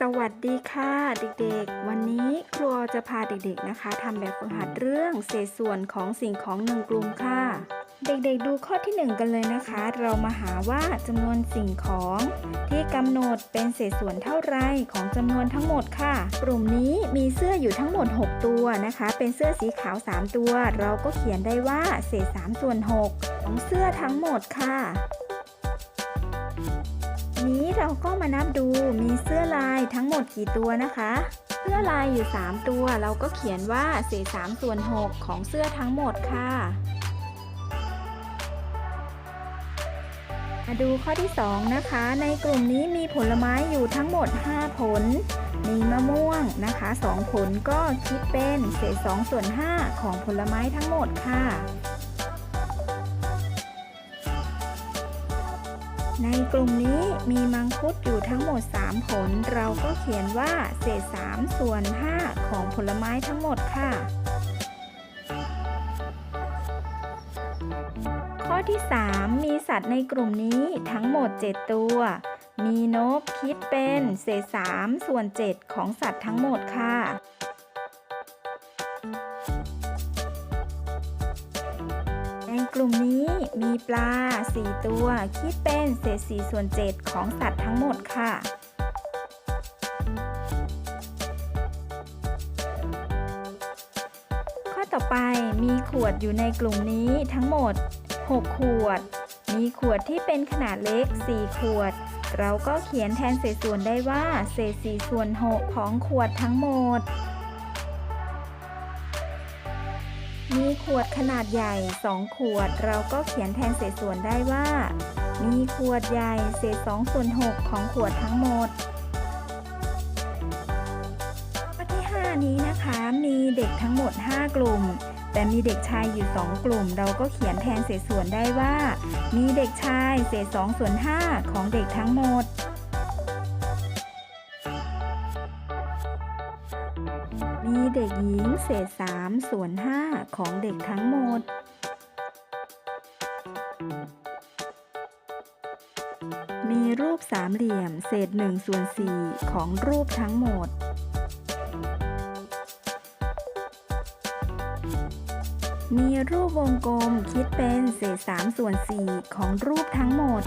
สวัสดีค่ะเด็กๆ วันนี้ครูจะพาเด็กๆนะคะทำแบบฝึกหัดเรื่องเศษส่วนของสิ่งของหนึ่งกลุ่มค่ะ เด็กๆดูข้อที่หนึ่งกันเลยนะคะ เรามาหาว่าจำนวนสิ่งของ ที่กำหนดเป็นเศษส่วนเท่าไรของจำนวนทั้งหมดค่ะ กลุ่มนี้มีเสื้ออยู่ทั้งหมด 6 ตัวนะคะ เป็นเสื้อสีขาว 3 ตัว เราก็เขียนได้ว่าเศษ3ส่วน6ของเสื้อทั้งหมดค่ะ เราก็มานับดูมีเสื้อลายทั้งหมดกี่ตัวนะคะ เสื้อลายอยู่ 3 ตัว เราก็เขียนว่าเศษ3ส่วน 6 ของเสื้อทั้งหมดค่ะ มาดูข้อที่ 2 นะคะ ในกลุ่มนี้มีผลไม้อยู่ทั้งหมด 5 ผล มีมะม่วงนะคะ 2 ผลก็คิดเป็นเศษ2ส่วน 5 ของผลไม้ทั้งหมดค่ะ ในกลุ่มนี้มีมังคุดอยู่ทั้งหมด 3 ผล เราก็เขียนว่าเศษ 3 ส่วน 5 ของผลไม้ทั้งหมดค่ะ ข้อที่ 3 มีสัตว์ในกลุ่มนี้ทั้งหมด 7 ตัว มีนกคิดเป็นเศษ 3 ส่วน 7 ของสัตว์ทั้งหมดค่ะ กลุ่มนี้มีปลา 4 ตัว คิดเป็นเศษ4ส่วน 7 ของสัตว์ทั้งหมดค่ะ ข้อต่อไปมีขวดอยู่ในกลุ่มนี้ทั้งหมด 6 ขวด มีขวดที่เป็นขนาดเล็ก 4 ขวด เราก็เขียนแทนเศษส่วนได้ว่า เศษ4ส่วน 6 ของขวดทั้งหมด มีขวดขนาดใหญ่ 2 ขวด เราก็เขียนแทนเศษส่วนได้ว่า มีขวดใหญ่เศษ2ส่วน6ของขวดทั้งหมดข้อที่ 5 นี้นะคะ มีเด็กทั้งหมด 5 กลุ่ม แต่มีเด็กชายอยู่ 2 กลุ่ม เราก็เขียนแทนเศษส่วนได้ว่า มีเด็กชายเศษ2ส่วน5ของเด็กทั้งหมด เด็กหญิงเศษ3ส่วน5ของเด็กทั้งหมด มีรูปสามเหลี่ยมเศษ1ส่วน4ของรูปทั้งหมด มีรูปวงกลมคิดเป็นเศษ3ส่วน4ของรูปทั้งหมด